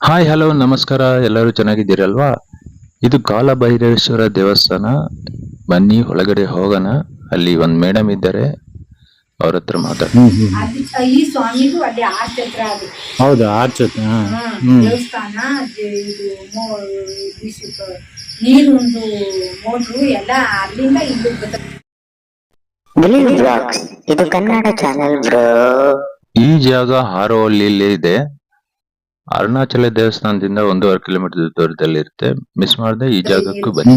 Hi hello ನಮಸ್ಕಾರ. ಎಲ್ಲರೂ ಚೆನ್ನಾಗಿದ್ದೀರಲ್ವಾ? ಇದು ಕಾಲಭೈರವೇಶ್ವರ ದೇವಸ್ಥಾನ. ಬನ್ನಿ ಒಳಗಡೆ ಹೋಗೋಣ. ಅಲ್ಲಿ ಒಂದ್ ಮೇಡಮ್ ಇದ್ದಾರೆ. ಅವ್ರ ಹತ್ರ ಮಾತಾಡ ಈ ಸ್ವಾಮಿಗೂ ಅಲ್ಲಿ ಆರ್ಚ್ ಹತ್ರ ಅದು ಹೌದಾ ದೇವಸ್ಥಾನ ಇದು ಮೋ- ಇದು ಸಿಕ್ಕ- ನೀರೊಂದು ಮೋಟ್ರು ಎಲ್ಲ ಅಲ್ಲಿಂದ ಇಲ್ಲಿ ಬರ್ತದೆ. ದಿಲೀಪ್ ಬ್ಲಾಗ್ಸ್ ಇದು ಕನ್ನಡ ಚಾನೆಲ್ ಬ್ರೋ ಈ ಜಾಗ ಹಾರೋಹಳ್ಳಿಯಲ್ಲಿ ಇದೆ. ಅರುಣಾಚಲ ದೇವಸ್ಥಾನದಿಂದ ಒಂದೂವರೆ ಕಿಲೋಮೀಟರ್ ದೂರದಲ್ಲಿ ಇರುತ್ತೆ. ಮಿಸ್ ಮಾಡದೆ ಈ ಜಾಗಕ್ಕೂ ಬನ್ನಿ.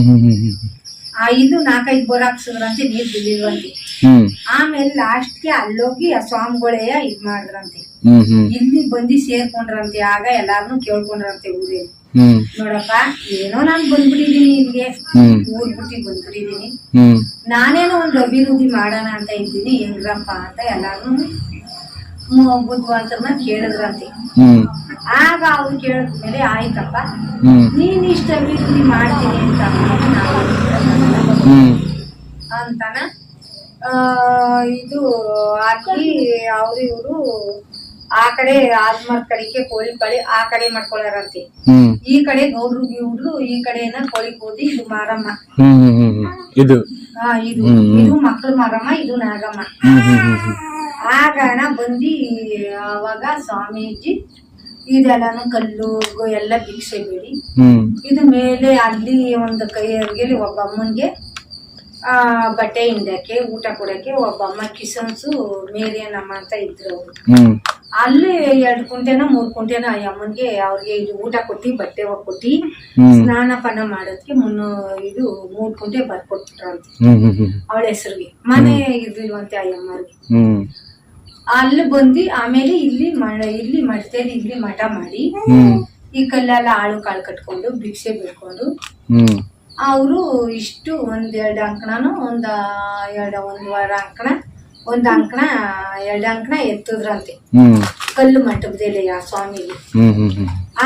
ಆ ಇದು ನಾಲ್ಕೈದು ಬೋರ್ ಹಾಕ್ಸಿದ್ರಂತೆ ನೀರ್ ಬಿದ್ದಿಲ್ವಂತೆ ಹ್ಮ್. ಆಮೇಲೆ ಲಾಸ್ಟ್ಗೆ ಅಲ್ಲೋಗಿ ಆ ಸ್ವಾಮಿಗಳೇ ಇದ್ ಮಾಡಿದ್ರಂತೆ. ಹ್ಮ್ ಹ್ಮ್. ಇಲ್ಲಿ ಬಂದು ಸೇರ್ಕೊಂಡ್ರಂತೆ ಆಗ ಎಲ್ಲಾರ್ನು ಕೇಳ್ಕೊಂಡ್ರಂತೆ ಊರಿಗೆ. ಹ್ಮ್. ನೋಡಪ್ಪ ಏನೋ ನಾನ್ ಬಂದ್ಬಿಟ್ಟಿದೀನಿ ಇಲ್ಲಿಗೆ. ಹ್ಮ್. ಊರ್ ಬಿಟ್ಟಿ ಬಂದ್ಬಿಟ್ಟಿದೀನಿ ಹ್ಮ್. ನಾನೇನೋ ಒಂದ್ ಅಭಿವೃದ್ಧಿ ಮಾಡೋಣ ಅಂತ ಇದ್ದೀನಿ ಹೆಂಗ್ರಪ್ಪ ಅಂತ ಎಲ್ಲಾರು ಬುದ್ಧಿವಂತರನ್ನ ಕೇಳಿದ್ರಂತೆ ಆಗ ಅವ್ರು ಕೇಳಿದ್ಮೇಲೆ ಆಯ್ತಪ್ಪ. ಹ್ಮ್. ನೀನ್ ಇಷ್ಟ ರೀತಿ ಮಾಡ್ತೀನಿ ಅಂತ ಅಂತಾನ ಆ, ಇದು ಹಾಕಿ ಅವ್ರು ಇವರು ಆ ಕಡೆ ಆದ್ಮರ್ ಕಡೆಗೆ ಕೋಳಿ ಕಳಿ ಆ ಕಡೆ ಮಾಡ್ಕೊಳ್ಳಾರಂತೆ. ಈ ಕಡೆ ಗೌಡ್ರು ಗಿವ್ರು ಈ ಕಡೆನ ಕೋಳಿ ಕೂದಿ ಇದು ಮಾರಮ್ಮ. ಇದು. ಆ, ಇದು. ಇದು ಮಕ್ಕಳು ಮಾರಮ್ಮ ಇದು ನಾಗಮ್ಮ. ಹ್ಮ್ ಹ್ಮ್ ಹ್ಮ್ ಹ್ಮ್ ಆಗ ಅಣ್ಣ ಬಂದು ಅವಾಗ ಸ್ವಾಮೀಜಿ ಇದೆಲ್ಲಾನು ಕಲ್ಲು ಎಲ್ಲ ಭಿಕ್ಷೆ ಬಿಡಿ. ಇದು ಮೇಲೆ ಅಲ್ಲಿ ಒಂದು ಕೈಯಲ್ಲಿ ಒಬ್ಬ ಅಮ್ಮನ್ಗೆ ಆ ಬಟ್ಟೆ ಹಿಂಡಕ್ಕೆ ಊಟ ಕೊಡಕ್ಕೆ ಒಬ್ಬ ಅಮ್ಮ ಕಿಸನ್ಸು ಮೇರಿಯನಮ್ಮ ಅಂತ ಇದ್ರು ಅಲ್ಲಿ ಎರಡು ಕುಂಟೆನ ಮೂರ್ ಕುಂಟೆನ ಆ ಅಮ್ಮನ್ಗೆ ಅವ್ರಿಗೆ ಇದು ಊಟ ಕೊಟ್ಟಿ ಬಟ್ಟೆ ಕೊಟ್ಟಿ. ಸ್ನಾನ ಪಾನ ಮಾಡೋದಕ್ಕೆ ಮುನ್ನ ಇದು ಮೂರ್ ಕುಂಟೆ ಹ್ಮ್ ಅವಳ ಹೆಸರಿಗೆ ಮನೆ ಇರ್ಲಿಲ್ವಂತೆ ಆ ಅಮ್ಮರಿಗೆ ಅಲ್ಲಿ ಬಂದು ಆಮೇಲೆ ಇಲ್ಲಿ ಇಲ್ಲಿ ಮಡ್ತೇಲಿ ಇಲ್ಲಿ ಮಠ ಮಾಡಿ. ಈ ಕಲ್ಲೆಲ್ಲ ಆಳು ಕಾಳು ಕಟ್ಕೊಂಡು ಭಿಕ್ಷೆ ಬಿಡ್ಕೊಂಡು. ಅವರು ಇಷ್ಟು ಒಂದ್ ಎರಡು ಅಂಕಣನು ಒಂದ ಎರಡ ಒಂದ್ ವಾರ ಅಂಕಣ ಒಂದ್ ಅಂಕಣ ಎರಡ್ ಅಂಕಣ ಎತ್ತದ್ರಂತೆ. ಕಲ್ಲು ಮಂಟಪದಲ್ಲಿ ಆ ಸ್ವಾಮಿ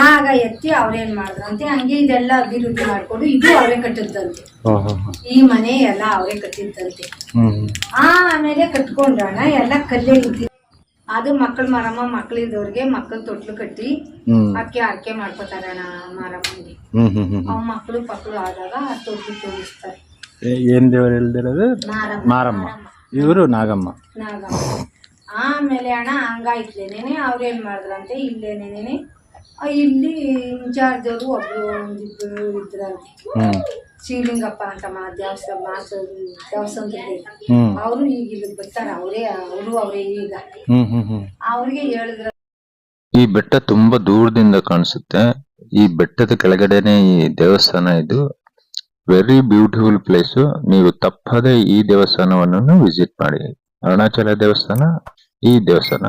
ಆಗ ಎತ್ತಿ ಅವ್ರೇನ್ ಮಾಡಿದ್ರಂತೆ ಹಂಗೆ ಇದೆಲ್ಲ ಅಭಿವೃದ್ಧಿ ಮಾಡ್ಕೊಂಡು ಇದು ಅವರೇ ಕಟ್ಟಿದ್ದಂತೆ. ಈ ಮನೆ ಎಲ್ಲ ಅವರೇ ಕಟ್ಟಿದ್ದಂತೆ. ಆಮೇಲೆ ಕಟ್ಕೊಂಡ್ರಣ ಎಲ್ಲ ಕಲ್ಲೇ ಇದ್ದಿ ಅದು ಮಕ್ಕಳು ಮಾರಮ್ಮ ಮಕ್ಕಳಿದ್ದವ್ರಿಗೆ ಮಕ್ಕಳು ತೊಟ್ಲು ಕಟ್ಟಿ ಅಕ್ಕಿ ಆರ್ಕೆ ಮಾಡ್ಕೋತಾರಣ ಮಾರಮ್ಮಂಗೆ. ಅವ್ ಮಕ್ಕಳು ಪಕ್ಕಳು ಆದಾಗ ತೊಟ್ಲು ತೋರಿಸ್ತಾರೆ ಏನ್ ದೇವರು ಹೇಳ್ದಿರೋದು? ಮಾರಮ್ಮ. ಮಾರಮ್ಮ. ಇವರು ನಾಗಮ್ಮ. ನಾಗಮ್ಮ. ಆಮೇಲೆ ಅಣ್ಣ ಹಂಗಾಯ್ತಲೇನೇನೆ ಅವ್ರೇನ್ ಮಾಡಿದ್ರಂತೆ? ಇಲ್ಲೇನೇನೆ ಇಲ್ಲಿ ಇನ್ಚಾರ್ಜ್ ಅವರು ಒಬ್ರು ಒಂದಿಬ್ರು ಇದ್ರಂತೆ. ಶಿವಲಿಂಗಪ್ಪ ಅಂತ ಮಾ ದೇವಸ್ಥಾನದಲ್ಲಿ ಹ್ಮ್. ಅವರು ಈಗ ಇಲ್ಲಿ ಬರ್ತಾರ. ಅವರೇ ಅವರು ಅವರೇ ಈಗ. ಅವ್ರಿಗೆ ಹೇಳಿದ್ರ ಈ ಬೆಟ್ಟ ತುಂಬಾ ದೂರದಿಂದ ಕಾಣಿಸುತ್ತೆ. ಈ ಬೆಟ್ಟದ ಕೆಳಗಡೆನೆ ಈ ದೇವಸ್ಥಾನ ಇದು. ವೆರಿ ಬ್ಯೂಟಿಫುಲ್ ಪ್ಲೇಸ್ ನೀವು ತಪ್ಪದೆ ಈ ದೇವಸ್ಥಾನವನ್ನು ವಿಸಿಟ್ ಮಾಡಿ. ಅರುಣಾಚಲ ದೇವಸ್ಥಾನ ಈ ದೇವಸ್ಥಾನ.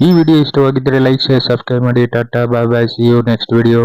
ಈ ವಿಡಿಯೋ ಇಷ್ಟವಾಗಿದ್ದರೆ ಲೈಕ್ ಶೇರ್ ಸಬ್ಸ್ಕ್ರೈಬ್ ಮಾಡಿ. Tata bye bye see you next video